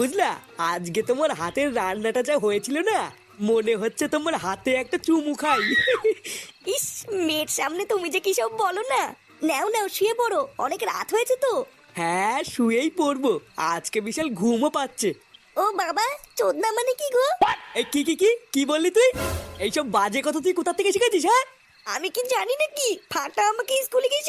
বুঝলা? আজকে তোমার হাতের রান্নাটা যা হয়েছিল না মনে হচ্ছে তোমার হাতে একটা চুমু খাই। ইস মেয়ের সামনে তুমি যে কি সব বলো না। নাও নাও শুয়ে পড়ো অনেক রাত হয়েছে তো। হ্যাঁ শুয়েই পড়ব আজকে বিশাল ঘুমও পাচ্ছে। ও বাবা চোদনা মানে কি গো? এই কি কি কি কি বললি তুই? এইসব বাজে কথা তুই কোথা থেকে শিখেছিস হ্যাঁ? আমি কি জানি না কি ফাটা আমাকে স্কুলে গিয়ে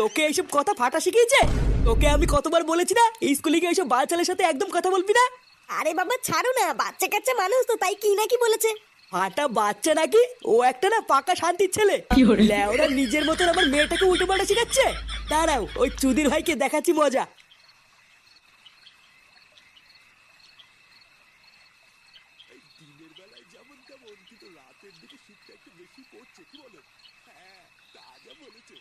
তোকে এইসব কথা ফাটা শিখিয়েছে? তোকে আমি কতবার বলেছি না স্কুলে গিয়ে এইসব বাচ্চাদের সাথে একদম কথা বলবি না? আরে বাবা ছাড়ো না বাচ্চা কাচ্চা মানুষ তো তাই কি না কি বলেছে? ফাটা বাচ্চা নাকি? ও একটা না পাকা শান্তির ছেলে। লেওরা নিজের মতন আমার মেয়েটাকে উল্টো পাল্টা শিখাচ্ছে? দাঁড়াও ওই চুদির ভাইকে দেখাচ্ছি মজা। কি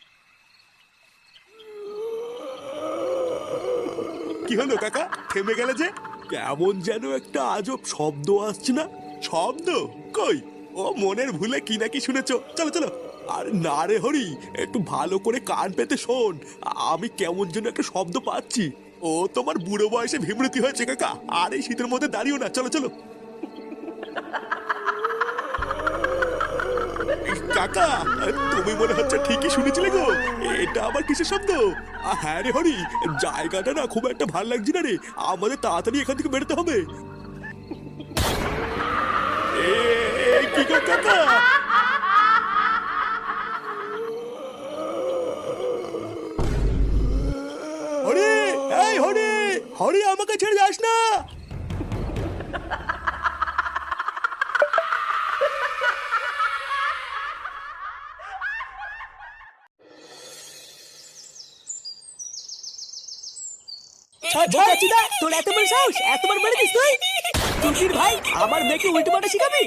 হলো, কাকা? থেমে গেলে যে? কেমন যেন একটা আজব শব্দ আসছে না? শব্দ? কই? ও মনের ভুলে কি না কি শুনেছ? চলো চলো। আর না রে হরি, একটু ভালো করে কান পেতে শোন। আমি কেমন যেন একটা শব্দ পাচ্ছি। ও তোমার বুড়ো বয়সে বিমৃতি হয়েছে, কাকা। আর এই শীতের মধ্যে দাঁড়িও না। চলো চলো। কাকা, তুমি মনে হচ্ছে ঠিকই শুনেছিলে গো। এটা আবার কিসের শব্দ? হ্যাঁ রে হরি, জায়গাটা না খুব একটা ভালো লাগছে না রে। আমাদের তাড়াতাড়ি এখান থেকে বেরোতে হবে। কাকা? হরি, এই হরি হরি আমাকে ছেড়ে যাস না। বোকাচুদা, তোর এত বড় সাহস এতবার মেরেছিস তুই? চুদির ভাই আমার মেয়েকে উল্টো পাল্টা শিখাবি?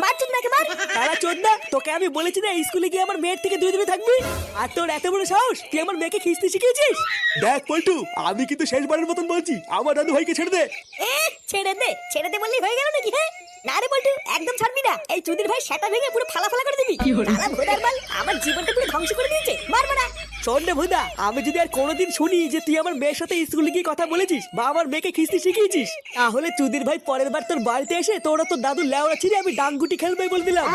মার চোদনাকে মার। তারা চোদ না তোকে আমি বলেছি না স্কুলে গিয়ে আমার মেয়ের থেকে দূরে থাকবি? আর তোর এত বড় সাহস তুই আমার মেয়েকে খিস্তি শিখিয়েছিস? দেখ পল্টু আমি কিন্তু শেষবারের মতন বলছি আমার দাদু ভাইকে ছেড়ে দে। এ ছেড়ে দে ছেড়ে দে বললেই হয়ে গেল নাকি হ্যাঁ? না রে বলটু একদম ছাড়বি না। এই চুদির ভাই সেটা ভেঙে পুরো ফালা ফালা করে দিবি। শালা ভোদার বাল আমার জীবনটা পুরো ধ্বংস করে দিয়েছে। মার মারা শোন ভুদা আমি যদি আর কোনোদিন শুনি যে তুই আমার মেয়ের সাথে স্কুলে গিয়ে কথা বলেছিস বা আমার মেয়েকে খিস্তি শিখিয়েছিস তাহলে চুদির ভাই পরের বার তোর বাড়িতে এসে তোরা তোর দাদু লেওড়া ছিঁড়ে আমি ডাঙ্গুটি খেলবে বলে দিলাম।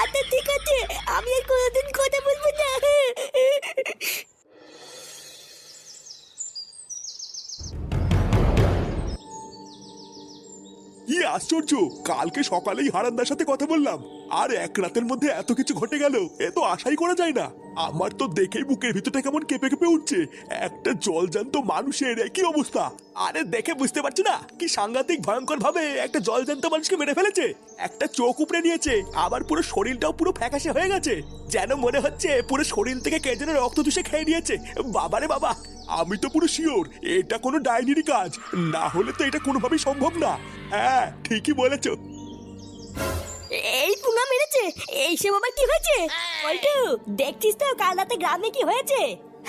আচ্ছা ঠিক আছে। আমি আর কোনোদিন কথা বলব না। কি আশ্চর্য? কালকে সকালেই হারান্দার সাথে কথা বললাম। আর এক রাতের মধ্যে এত কিছু ঘটে গেল, এ তো আশাই করা যায় না। আমার তো দেখেই বুকের ভিতরটা কেমন কেঁপে কেঁপে উঠছে। একটা জল জলজান্ত মানুষের কি অবস্থা। আরে দেখে বুঝতে পারছি না? কি সাংঘাতিক ভয়ঙ্কর ভাবে একটা জলজান্ত মানুষকে মেরে ফেলেছে। একটা চোখ উপড়ে নিয়েছে, আবার পুরো শরীরটাও পুরো ফ্যাকাশে হয়ে গেছে। যেন মনে হচ্ছে পুরো শরীর থেকে কে যেন রক্ত চুষে খেয়ে নিয়েছে। বাবারে বাবা, আমি তো পুরো শিওর, এটা কোনো ডাইনিরই কাজ। না হলে তো এটা কোনোভাবেই সম্ভব না। হ্যাঁ ঠিকই বলেছ। পুঙ্গা মেরেছে এই সে বাবা কি হয়েছে? পল্টু দেখছিস তো কাল রাতে গ্রামে কি হয়েছে?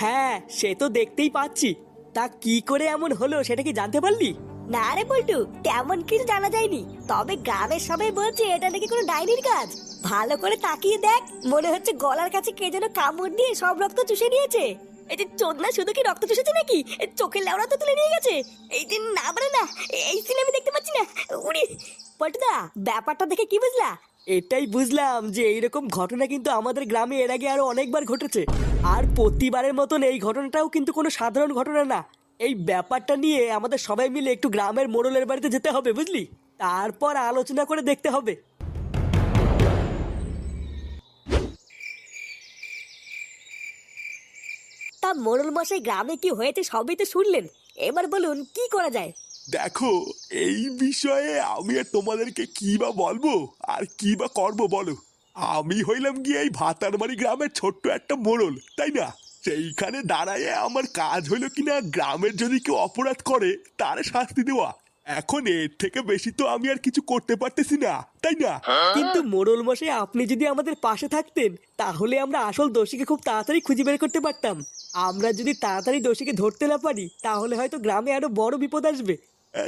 হ্যাঁ সে তো দেখতেই পাচ্ছি। তা কি করে এমন হলো সেটা কি জানতে পারলি? না রে পল্টু তেমন কিছু জানা যায়নি। তবে গ্রামের সবাই বলছে এটা নাকি কোনো ডাইনির কাজ। ভালো করে তাকিয়ে দেখ মনে হচ্ছে গলার কাছে কে যেন কামড় দিয়ে সব রক্ত চুষে নিয়েছে। এই যে চোদনা শুধু কি রক্ত চুষেছে নাকি? চোখের লেওড়া তো তুলে নিয়ে গেছে। এই দিন না বলে না এই সিন আমি দেখতে পাচ্ছি না। উড়ি পল্টুদা ব্যাপারটা দেখে কি বুঝলা? এটাই বুঝলাম যে এইরকম ঘটনা কিন্তু আমাদের গ্রামে এর আগে আরও অনেকবার ঘটেছে। আর প্রতিবারের মতন এই ঘটনাটাও কিন্তু কোনো সাধারণ ঘটনা না। এই ব্যাপারটা নিয়ে আমাদের সবাই মিলে একটু গ্রামের মোড়লের বাড়িতে যেতে হবে, বুঝলি? তারপর আলোচনা করে দেখতে হবে। তা মোড়ল মশাই গ্রামে কি হয়েছে সবই তো শুনলেন। এবার বলুন, কি করা যায়? দেখো, এই বিষয়ে আমি আর তোমাদেরকে কি বা বলব? আর কি বা করব বলো? আমি হইলাম গিয়ে এই ভাতারবাড়ি গ্রামের ছোট্ট একটা মোড়ল, তাই না? সেইখানে দাঁড়ায় আমার কাজ হইল কিনা, গ্রামের যদি কেউ অপরাধ করে, তার শাস্তি দেওয়া। এখন এর থেকে বেশি তো আমি আর কিছু করতে পারতেছি না, তাই না? কিন্তু মোড়ল মশাই, আপনি যদি আমাদের পাশে থাকতেন, তাহলে আমরা আসল দোষীকে খুব তাড়াতাড়ি খুঁজে বের করতে পারতাম। আমরা যদি তাড়াতাড়ি দোষীকে ধরতে না পারি, তাহলে হয়তো গ্রামে আরও বড় বিপদ আসবে।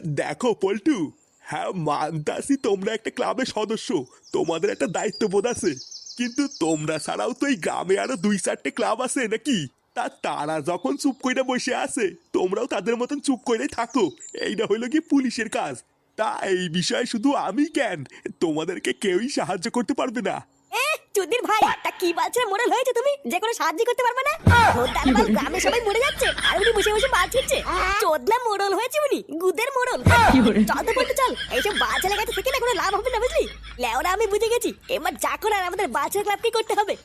দেখো, পল্টু। হ্যাঁ মানতাসি তোমরা একটা ক্লাবের সদস্য। তোমাদের একটা দায়িত্ববোধ আছে। কিন্তু তোমরা ছাড়াও তো এই গ্রামে আরও দুই চারটে ক্লাব আছে নাকি? তা তারা যখন চুপ কইরা বসে আছে, তোমরাও তাদের মতন চুপ কইরে থাকো। এইটা হইল কি পুলিশের কাজ। তা এই বিষয়ে শুধু আমি কেন তোমাদেরকে কেউই সাহায্য করতে পারবে না। চুদির ভাই তা কি হয়েছে তুমি? যে কোনো সাহায্য করতে পারবে না? বাল গ্রামে সবাই মরে যাচ্ছে। আর উনি বসে বসে বাল ছিটছে চোদনা মরল হয়েছে উনি। গুদের মরল চল তো বলতে চল। এইসব বাচ্চাদের কাছে থেকে না কোনো লাভ হবে না বুঝলি? লেওরা আমি বুঝে গেছি। এবার যা করার আমাদের বাচ্চার ক্লাবকে করতে হবে?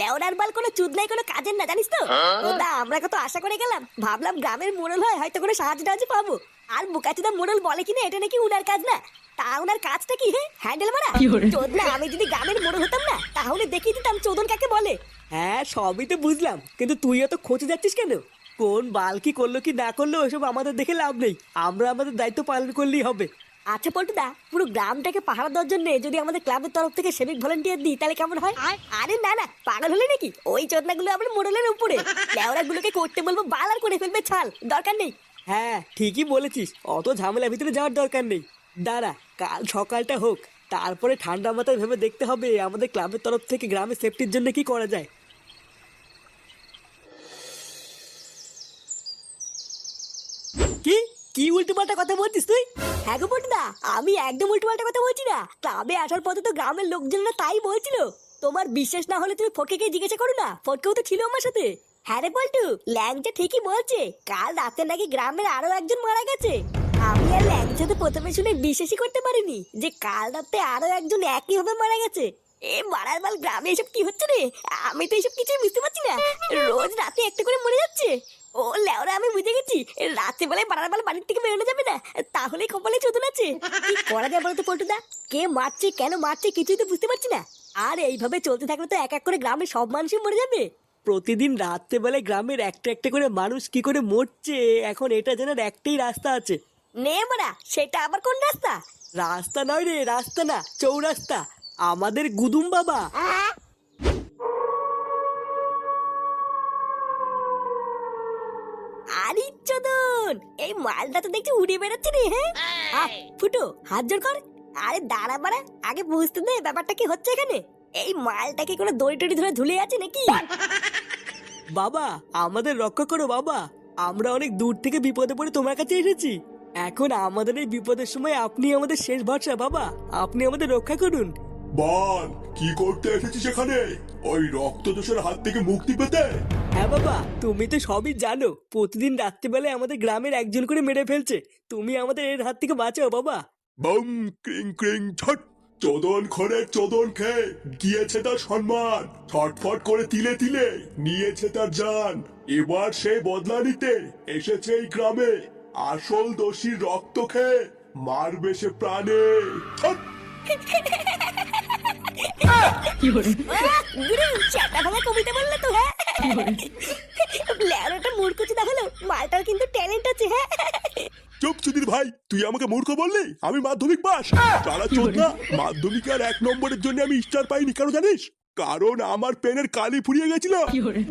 লেওরার বাল কোনো চুদ নাই কোনো কাজের না জানিস তো? ওদা আমরা কত আশা করে গেলাম। ভাবলাম গ্রামের মোড়ল হয় হয়তো কোনো সাহায্য টাহায্য পাবো। আর বুকাচুদা মোড়ল বলে কিনা এটা নাকি উনার কাজ না? তা ওনার কাজটা কি হে? হ্যান্ডেল মারা? চোদ না আমি যদি গ্রামের মোড়ল হতাম না তাহলে দেখিয়ে দিতাম চোদন কাকে বলে। হ্যাঁ সবই তো বুঝলাম কিন্তু তুই এত খোঁজে যাচ্ছিস কেন? কোন বাল কি করল কি না করল ওসব আমাদের দেখে লাভ নেই। আমরা আমাদের দায়িত্ব পালন করলেই হবে। আচ্ছা পল্টুদা পুরো গ্রামটাকে পাহারা দেওয়ার জন্য যদি আমাদের ক্লাবের তরফ থেকে সেভিক ভলেন্টিয়ার দিই তাহলে কেমন হয়? আরে না না পাগল হলে নাকি? ওই চোদনাগুলো আমরা মোড়লের উপরে। লেওরা গুলোকে করতে বলব বাল আর করে ফেলবে ছাল। দরকার নেই। হ্যাঁ ঠিকই বলেছিস। অত ঝামেলার ভিতরে যাওয়ার দরকার নেই। দাঁড়া কাল সকালটা হোক। তারপরে ঠান্ডা মাথায় ভেবে দেখতে হবে আমাদের ক্লাবের তরফ থেকে গ্রামের সেফটির জন্য কি করা যায়। কি কি উল্টোপাল্টা কথা বলছিস তুই? হ্যাঁ গো পটুদা আমি একদম উল্টো পাল্টা কথা বলছি না। ক্লাবে আসার পথে তো গ্রামের লোকজনরা তাই বলছিল। তোমার বিশ্বাস না হলে তুমি ফটকে জিজ্ঞাসা করো না ফটকেও তো ছিল আমার সাথে। হ্যাঁ রে পল্টু ল্যাংচা ঠিকই বলছে, কাল রাতে নাকি গ্রামের আরও একজন মারা গেছে। আমি আর ল্যাংচা তো প্রথমে শুনে বিশ্বাসই করতে পারিনি যে কাল রাতে আরও একজন একই ভাবে মারা গেছে। এ মারার বাল গ্রামে এসব কি হচ্ছে রে? আমি তো এসব কিছুই বুঝতে পারছি না। রোজ রাতে একটা করে মরে যাচ্ছে। ও লেওরা আমি বুঝে গেছি। রাতে বেলায় বাড়ার বেলা বাড়ির থেকে বেরোনো যাবে না। তাহলে কপালে চোদন আছে। কি করা যায় বলতো পল্টুদা? কে মারছে কেন মারছে কিছুই তো বুঝতে পারছি না। আর এইভাবে চলতে থাকলে তো এক এক করে গ্রামের সব মানুষই মরে যাবে। প্রতিদিন রাত্রেবেলায় গ্রামের একটা একটা করে মানুষ কি করে মরছে এখন এটা জানার একটাই রাস্তা আছে। নে মারা সেটা আবার কোন রাস্তা? রাস্তা নয় রে রাস্তা না চৌরাস্তা। আমাদের গুদুম বাবা। আরে চোদন এই মালটা তো দেখছি উড়ে বেড়াচ্ছে রে হ্যাঁ? ফুটো হাত জোর কর। আরে দাঁড়া বাড়া আগে বুঝতে দে ব্যাপারটা কি হচ্ছে এখানে। এই মালটা কি কোনো দড়ি টড়ি ধরে ঝুলে আছে নাকি? বাবা আমাদের রক্ষা করো বাবা। আমরা অনেক দূর থেকে বিপদে পড়ে তোমার কাছে এসেছি। এখন আমাদের এই বিপদের সময় আপনি আমাদের শেষ ভরসা বাবা। আপনি আমাদের রক্ষা করুন। বল কি করতে এসেছিস এখানে? ওই রক্ত রক্তদোষের হাত থেকে মুক্তি পেতে? হ্যাঁ বাবা তুমি তো সবই জানো। প্রতিদিন রাত্রিবেলায় আমাদের গ্রামের একজন করে মেরে ফেলছে। তুমি আমাদের এর হাত থেকে বাঁচাও বাবা। বম ক্রিং ক্রিং ছট। চোদন খড়ের চোদন খেয়ে। গিয়েছে তার সম্মান। ছটফট করে তিলে তিলে নিয়েছে তার জান। এবার সে বদলা নিতে এসেছে এই গ্রামে। আসল দোষীর রক্ত খেয়ে মারবে সে প্রাণে। ছট! আহ, গুরু কবিতা বললে তো হ্যাঁ? ল্যারোটা মূর্খচুদা হলো মালটার কিন্তু ট্যালেন্ট আছে হ্যাঁ। চুপ সুধীর ভাই তুই আমাকে মূর্খ বললি? আমি মাধ্যমিক পাস। তারা চোদ না মাধ্যমিকে আর এক নম্বরের জন্য আমি স্টার পাইনি কেন জানিস? কারণ আমার পেনের কালি ফুরিয়ে গেছিল।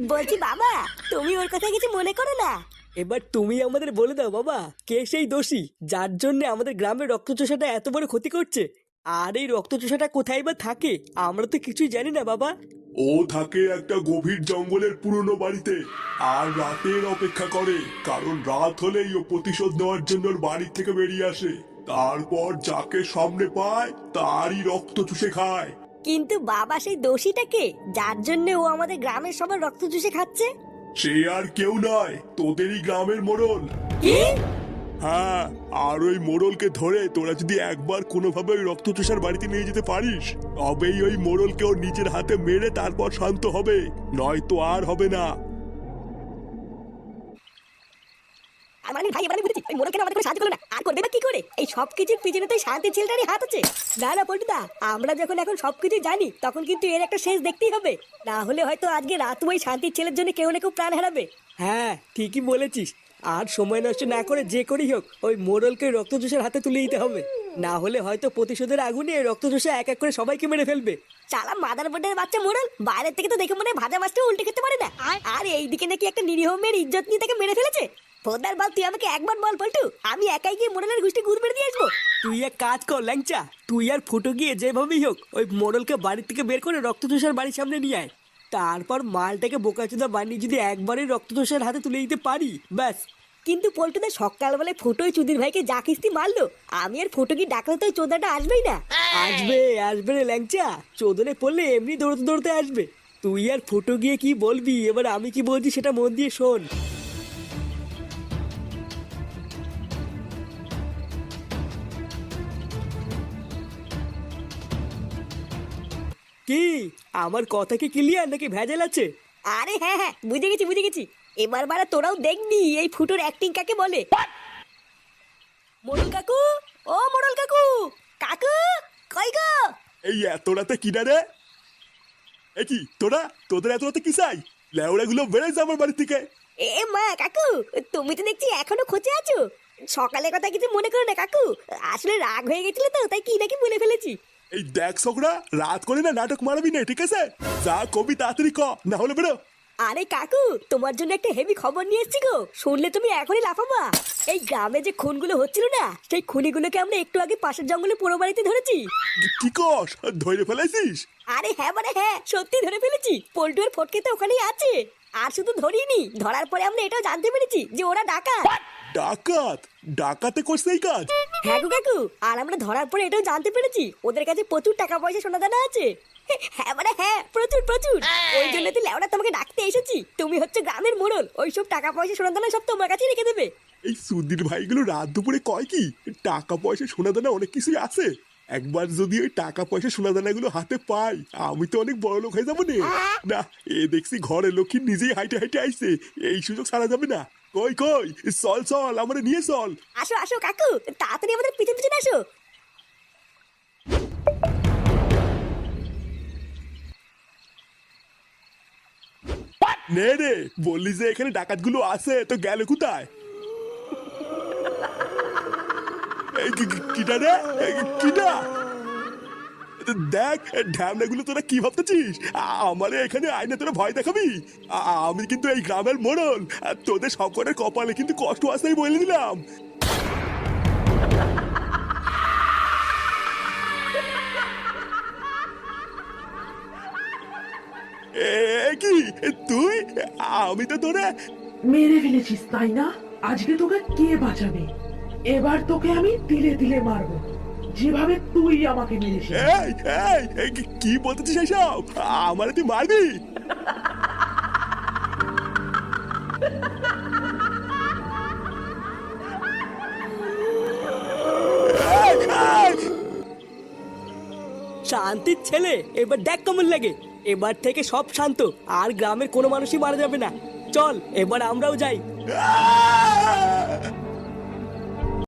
বলছি বাবা তুমি ওর কথা কিছু মনে করো না। এবার তুমি আমাদের বলে দাও বাবা কে সেই দোষী যার জন্য আমাদের গ্রামের রক্তচোষাটা এত বড় ক্ষতি করছে? আর এই রক্তচোষাটা কোথায় বা থাকে? আমরা তো কিছুই জানি না বাবা। ও থাকে একটা গভীর জঙ্গলের পুরনো বাড়িতে আর রাতের অপেক্ষা করে কারণ রাত হলেই ও প্রতিশোধ নেওয়ার জন্য ওর বাড়ি থেকে বেরিয়ে আসে। তারপর যাকে সামনে পায় তারই রক্ত চুষে খায়। কিন্তু বাবা সেই দোষীটাকে যার জন্য ও আমাদের গ্রামের সবার রক্ত চুষে খাচ্ছে? সে আর কেউ নয় তোদেরই গ্রামের মোড়ল। কি? হ্যাঁ আর ওই মোড়লকে ধরে তোরা যদি একবার কোনোভাবে ওই রক্তচোষার বাড়িতে নিয়ে যেতে পারিস তবেই ওই মোড়লকে ওর নিজের হাতে মেরে তারপর শান্ত হবে নয়তো আর হবে না। আমার আমি ভাই এবার আমি বুঝেছি ওই মোড়ল আমাদের সাহায্য করল না। আর করবে কি করে? এই সব কিছুর পিছনে তো শান্তি ছেলেটারই হাত আছে। না না পল্টুদা আমরা যখন এখন সবকিছু জানি তখন কিন্তু এর একটা শেষ দেখতেই হবে। না হলে হয়তো আজকে রাত ওই শান্তির ছেলের জন্য কেউ না কেউ প্রাণ হারাবে। হ্যাঁ ঠিকই বলেছিস। আর সময় নষ্ট না করে যে করেই হোক ওই মোড়লকে রক্তচোষার হাতে তুলে দিতে হবে। না হলে হয়তো প্রতিশোধের আগুনে রক্তচোষা এক এক করে সবাইকে মেরে ফেলবে। চালা মাদার বোর্ডের বাচ্চা মোড়ল বাইরের থেকে তো দেখে মনে হয় ভাজা মাছটা উল্টে খেতে পারে না। আর এইদিকে নাকি একটা নিরীহ মেয়ের ইজ্জত নিয়ে তাকে মেরে ফেলেছে। ফোদার বল তুই আমাকে একবার বল পল্টু। আমি একাই গিয়ে মোড়লের গোষ্ঠী গুদ মেরে দিয়ে আসব। তুই এক কাজ কর ল্যাংচা। তুই আর ফুটো গিয়ে যেভাবেই হোক ওই মোড়লকে বাড়ি থেকে বের করে রক্তচোষার বাড়ির সামনে নিয়ে আয়। তারপর মালটাকে বোকাচোদা বানিয়ে যদি একবারই রক্তচোষার হাতে তুলে দিতে পারি ব্যাস। কিন্তু পল্টুদা সকালবেলায় ফোটোই চুদির ভাইকে যা কিস্তি মারলো আমি আর ফোটো কি ডাকলে তো চোদাটা আসবেই না? আসবে আসবে রে ল্যাংচা। চোদনে পড়লে এমনি দৌড়তে দৌড়তে আসবে। তুই আর ফুটো গিয়ে কি বলবি? এবার আমি কি বলছি সেটা মন দিয়ে শোন। কি? আমার কথা কি ক্লিয়ার নাকি ভেজাল আছে? আরে হ্যাঁ হ্যাঁ বুঝে গেছি বুঝে গেছি। এবার বারা তোরাও দেখবি এই ফুটোর অ্যাক্টিং কাকে বলে। মোড়ল কাকু ও মোড়ল কাকু কাকু কই গো? এই এত রাতে কিনা রে? এ কি তোরা? তোদের এত রাতে কি চাই? লেওড়া গুলো বেড়েছে আমার বাড়ি থেকে। এ মা কাকু তুমি তো দেখছি এখনও খোঁজে আছো। সকালে কথা কিছু মনে করো না কাকু। আসলে রাগ হয়ে গেছিল তো তাই কি নাকি বলে ফেলেছি। এই দেখ ছোকরা রাত করে না নাটক মারবি না ঠিক আছে? যা কবি তাড়াতাড়ি ক না হলে বেরো। আরে কাকু তোমার জন্য একটা হেভি খবর নিয়ে এসেছি গো। শুনলে তুমি এখনই লাফাবা। এই গ্রামে যে খুনগুলো হচ্ছিল না সেই খুনিগুলোকে আমরা একটু আগে পাশের জঙ্গলে পুরো বাড়িতে ধরেছি। কি- কস? ধরে ফেলাইছিস? আরে হ্যাঁ মানে হ্যাঁ সত্যি ধরে ফেলেছি। পল্টুর ফটকে তো ওখানেই আছে। আর শুধু ধরিনি ধরার পরে আমরা এটাও জানতে পেরেছি যে ওরা ডাকাত। ডাকাত? ডাকাতে করছে এই কাজ? হ্যাঁ গো কাকু আর আমরা ধরার পরে এটাও জানতে পেরেছি ওদের কাছে প্রচুর টাকা পয়সা সোনা দানা আছে। হ্যাঁ মানে হ্যাঁ প্রচুর প্রচুর। ওই জন্য তো লেওড়া তোমাকে ডাকতে এসেছি। তুমি হচ্ছে গ্রামের মোড়ল ওইসব টাকা পয়সা সোনা দানা সব তোমার কাছে রেখে দেবে। এই সুদির ভাইগুলো রাত দুপুরে কয় কি? টাকা পয়সা সোনা দানা অনেক কিছুই আছে। একবার যদি ওই টাকা পয়সা সোনা দানাগুলো হাতে পাই আমি তো অনেক বড় লোক হয়ে যাব নে। না এ দেখছি ঘরে লক্ষ্মী নিজেই হাইটে হাইটে আইছে। এই সুযোগ সারা যাবে না। কই কই? চল চল আমার নিয়ে চল। আসো আসো কাকু তাড়াতাড়ি আমাদের পিছন পিছন আসো। নে রে বললি যে এখানে ডাকাতগুলো আছে তো গেল কোথায় এই কি- কি- কিটা রে? কিটা দেখ ঢ্যামনাগুলো তোরা কি ভাবতেছিস? আমারে এখানে আইনে তোরা ভয় দেখাবি? আমি কিন্তু এই গ্রামের মোড়ল। তোদের সকলের কপালে কিন্তু কষ্ট আসতেই বলে দিলাম। কি? তুই? আমি তো তোরা মেরে ফেলেছিস, তাই না? আজকে তোকে কে বাঁচাবে? এবার তোকে আমি তিলে তিলে মারবো। যেভাবে তুই আমাকে মেরেছিস। এই এই এই কি- কি বলতেছিস এসব আমারে তুই মারবি? এই, এই! শান্তির ছেলে এবার দেখ কেমন লাগে। এবার থেকে সব শান্ত আর গ্রামের কোনো মানুষই মারা যাবে না। চল এবার আমরাও যাই। আহ!